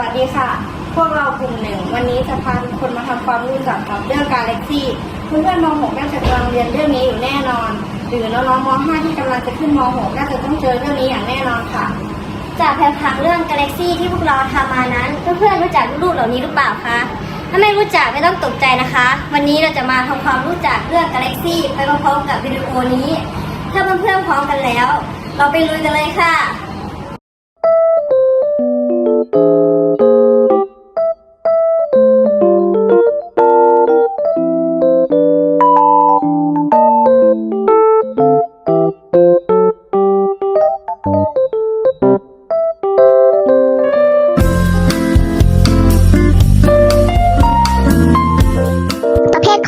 วัสดีค่ะ พวกเรากลุ่มหนึ่ง วันนี้จะพาทุกคนมาทำความรู้จักกับเรื่องกาแล็กซี่เพื่อนๆม .6 น่าจะกำลังเรียนเรื่องนี้อยู่แน่นอน หรือน้องๆม .5 ที่กำลังจะขึ้นม .6 น่าจะต้องเจอเรื่องนี้อย่างแน่นอนค่ะ จากแผนผังเรื่องกาแล็กซี่ที่พวกเราทำมานั้น เพื่อนๆรู้จักรูปเหล่านี้หรือเปล่าคะ ถ้าไม่รู้จักไม่ต้องตกใจนะคะ วันนี้เราจะมาทำความรู้จักเรื่องกาแล็กซี่ไปพร้อมๆกับวิดีโอนี้ ถ้าเพื่อนๆพร้อมกันแล้ว เราไปลุยกันเลยค่ะ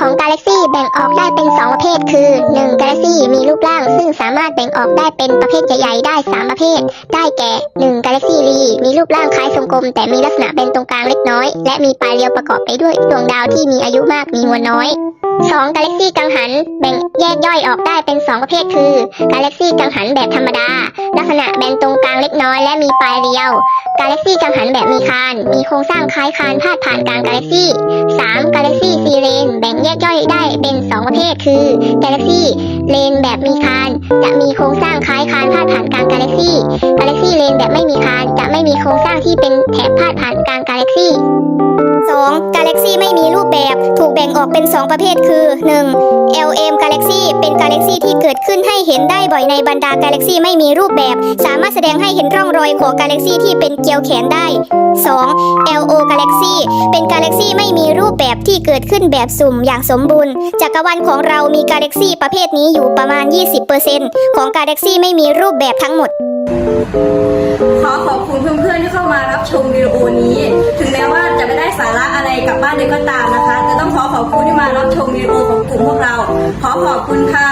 ของกาแล็กซี่แบ่งออกได้เป็น 2 ประเภท คือ 1. กาแล็กซี่มีรูปร่าง ซึ่งสามารถแบ่งออกได้เป็นประเภทใหญ่ๆได้ 3 ประเภท ได้แก่ 1. กาแล็กซี่รีมีรูปร่างคล้ายทรงกลม แต่มีลักษณะเป็นตรงกลางเล็กน้อย และมีปลายเรียวประกอบไปด้วยดวงดาวที่มีอายุมากมีมวลน้อย 2. กาแล็กซี่กังหันแบ่งแยกย่อยออกได้เป็น 2 ประเภท คือกาแล็กซี่กังหันแบบธรรมดา ลักษณะแบนตรงกลางเล็กน้อยและมีปลายเรียว กาแล็กซี่กังหันแบบมีคาน มีโครงสร้างคล้ายคานพาดผ่านกลางกาแล็กซี่ 3. กาแล็กซี่ซีเรน แยกย่อยได้เป็น 2 ประเภท คือกาแล็กซี่เลนแบบมีคาน จะมีโครงสร้างคล้ายคานพาดผ่านกลางกาแล็กซี่กาแล็กซี่เลนแบบไม่มีคาน จะไม่มีโครงสร้างที่เป็นแถบพาดผ่านกลางกาแล็กซี่ 2. กาแล็กซี่ไม่มีรูปแบบ ถูกแบ่งออกเป็น 2 ประเภทคือ 1. LM กาแล็กซี่เป็นกาแล็กซี่ที่เกิดขึ้นให้เห็นได้บ่อยในบรรดากาแล็กซี่ไม่มีรูปแบบ สามารถแสดงให้เห็นร่องรอยของกาแล็กซี่ที่เป็นเกลียวแขนได้ 2. LO กาแล็กซี่เป็นกาแล็กซี่ไม่มีรูปแบบที่เกิดขึ้นแบบสุ่มอย่างสมบูรณ์ จักรวาลของเรามีกาแล็กซี่ประเภทนี้อยู่ประมาณ 20%ของกาแล็กซี่ไม่มีรูปแบบทั้งหมด ขอขอบคุณเพื่อนๆที่เข้ามารับชมวิดีโอนี้ ถึงแม้ว่าจะไม่ได้สาระอะไรกลับบ้านเลยก็ตามนะคะ แต่ต้องขอขอบคุณที่มารับชมวิดีโอของกลุ่มพวกเรา ขอขอบคุณค่ะ